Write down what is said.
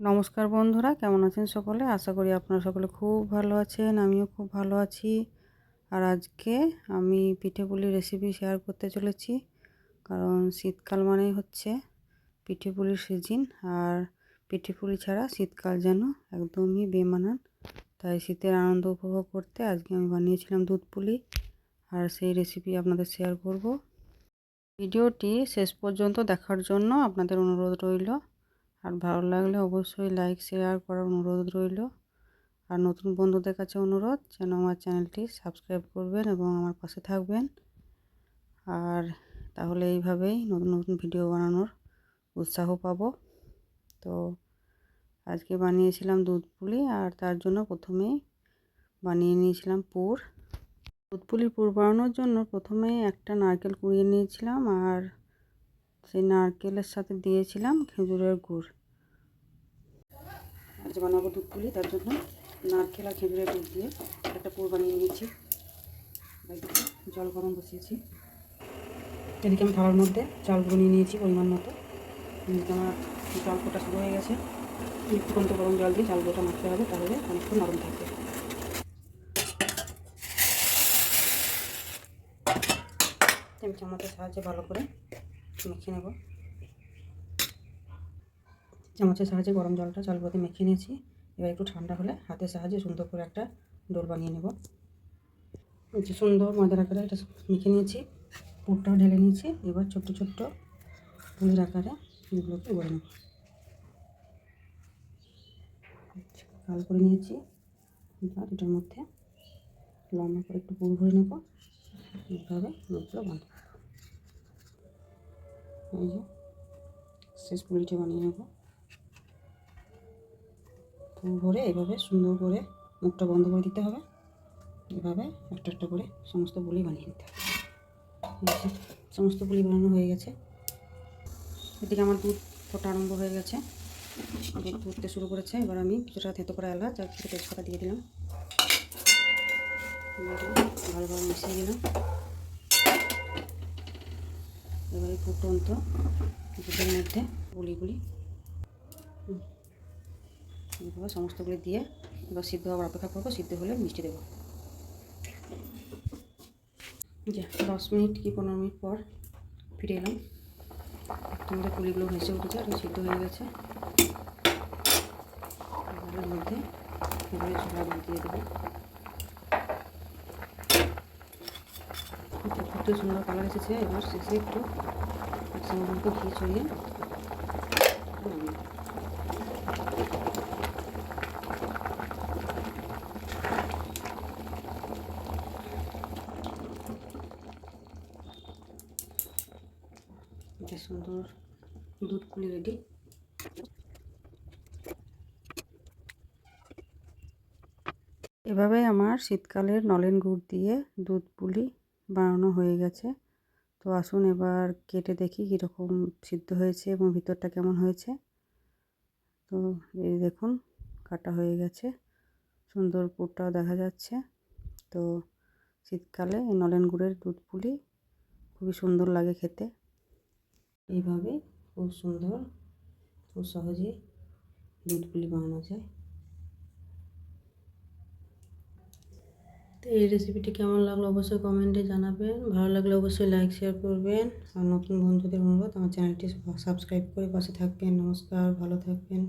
নমস্কার বন্ধুরা, কেমন আছেন সকলে? আশা করি আপনারা সকলে খুব ভালো আছেন, আমিও খুব ভালো আছি। আর আজকে আমি পিঠে পুলি রেসিপি শেয়ার করতে চলেছি, কারণ শীতকাল মানেই হচ্ছে পিঠে পুলির সিজন আর পিঠে পুলি ছাড়া শীতকাল যেন একদমই বেমানান। তাই শীতের আনন্দ উপভোগ করতে আজকে আমি বানিয়েছিলাম দুধ পুলি, আর সেই রেসিপি আপনাদের শেয়ার করব। ভিডিওটি শেষ পর্যন্ত দেখার জন্য আপনাদের অনুরোধ রইল। আর ভালো লাগলে অবশ্যই লাইক শেয়ার করার অনুরোধ রইল। আর নতুন বন্ধুদের কাছে অনুরোধ যেন আমার চ্যানেলটি সাবস্ক্রাইব করবেন এবং আমার পাশে থাকবেন। আর তাহলে এইভাবেই নতুন নতুন ভিডিও বানানোর উৎসাহ পাবো। তো আজকে বানিয়েছিলাম দুধ পুলি আর তার জন্য প্রথমেই বানিয়ে নিয়েছিলাম পুর। দুধ পুলির পুর বানানোর জন্য প্রথমে একটা নারকেল কুড়িয়ে নিয়েছিলাম আর সেই নারকেলের সাথে দিয়েছিলাম খেজুরের গুড়। আজ বানাবো দুধ পুলি তার জন্য নারকেল আর খেজুরের গুড় দিয়ে একটা পুর বানিয়ে নিয়েছি। জল গরম বসিয়েছি। এদিকে আমি থালার মধ্যে চালগুলো নিয়ে নিয়েছি পরিমাণ মতো। এদিকে আমার জল ফোটা শুরু হয়ে গেছে। ফুটন্ত গরম জল দিয়ে চালগুলোটা মাখতে হবে, তাহলে অনেকক্ষণ নরম থাকবে। আমি চামচের সাহায্যে ভালো করে মেখে নেব। চামচের সাহায্যে গরম জলটা চালগুলোতে মেখে নিয়েছি। এবার একটু ঠান্ডা হলে হাতের সাহায্যে সুন্দর করে একটা ডোল বানিয়ে নেব। যে সুন্দর ময়দার আকারে এটা মেখে নিয়েছি, পুরটাও ঢেলে নিয়েছি। এবার ছোট্ট ছোট্ট পুলির আকারে এগুলোকে গড়ে নেব। লাল করে নিয়েছি। এবার এটার মধ্যে লম্বা করে একটু পুর ভরে নেব। এইভাবে মুখগুলো বন্ধ এই যে, শেষ পুলিটা বানিয়ে নেব। ফুল ভরে এইভাবে সুন্দর করে মুখটা বন্ধ করে দিতে হবে। এভাবে একটা একটা করে সমস্ত পুলি বানিয়ে নিতে হবে। সমস্ত পুলি বানানো হয়ে গেছে। এদিকে আমার দুধ ফোটা আরম্ভ হয়ে গেছে। ফুটতে শুরু করেছে। এবার আমি কিছুটা থেতো করা এলাচ আর কিছু তেজপাতা দিয়ে দিলাম। ভালোভাবে মিশিয়ে দিলাম। এবারে ফুটন্ত দুধের মধ্যে পুলিগুলি এভাবে সমস্তগুলি দিয়ে এবার সিদ্ধ হওয়ার অপেক্ষা করব, সিদ্ধ হলে মিষ্টি দেবো। যে, দশ মিনিট কি পনেরো মিনিট পর ফিরে এলাম। তোমাদের পুলিগুলো ভেসে উঠেছে আর সিদ্ধ হয়ে গেছে। এর মধ্যে এবারে চুলা দিয়ে দেবো। ফুটতে সুন্দর কালার এসেছে, এবার শেষে একটু এক চামচ ঘি ছড়িয়ে সুন্দর দুধ পুলি রেডি। এভাবে আমার শীতকালের নলেন গুড় দিয়ে দুধ পুলি বানানো হয়ে গেছে। তো আসুন এবার কেটে দেখি কীরকম সিদ্ধ হয়েছে এবং ভিতরটা কেমন হয়েছে। তো এই দেখুন, কাটা হয়ে গেছে। সুন্দর পুরটাও দেখা যাচ্ছে। তো শীতকালে এই নলেন গুড়ের দুধ পুলি খুবই সুন্দর লাগে খেতে। এইভাবে খুব সুন্দর খুব সহজে দুধ পুলি বানানো যায়। তো এই রেসিপিটি কেমন লাগল অবশ্যই কমেন্টে জানাবেন। ভালো লাগলে অবশ্যই লাইক শেয়ার করবেন। আর নতুন বন্ধুদের অনুরোধ, আমার চ্যানেলটি সাবস্ক্রাইব করে পাশে থাকবেন। নমস্কার, ভালো থাকবেন।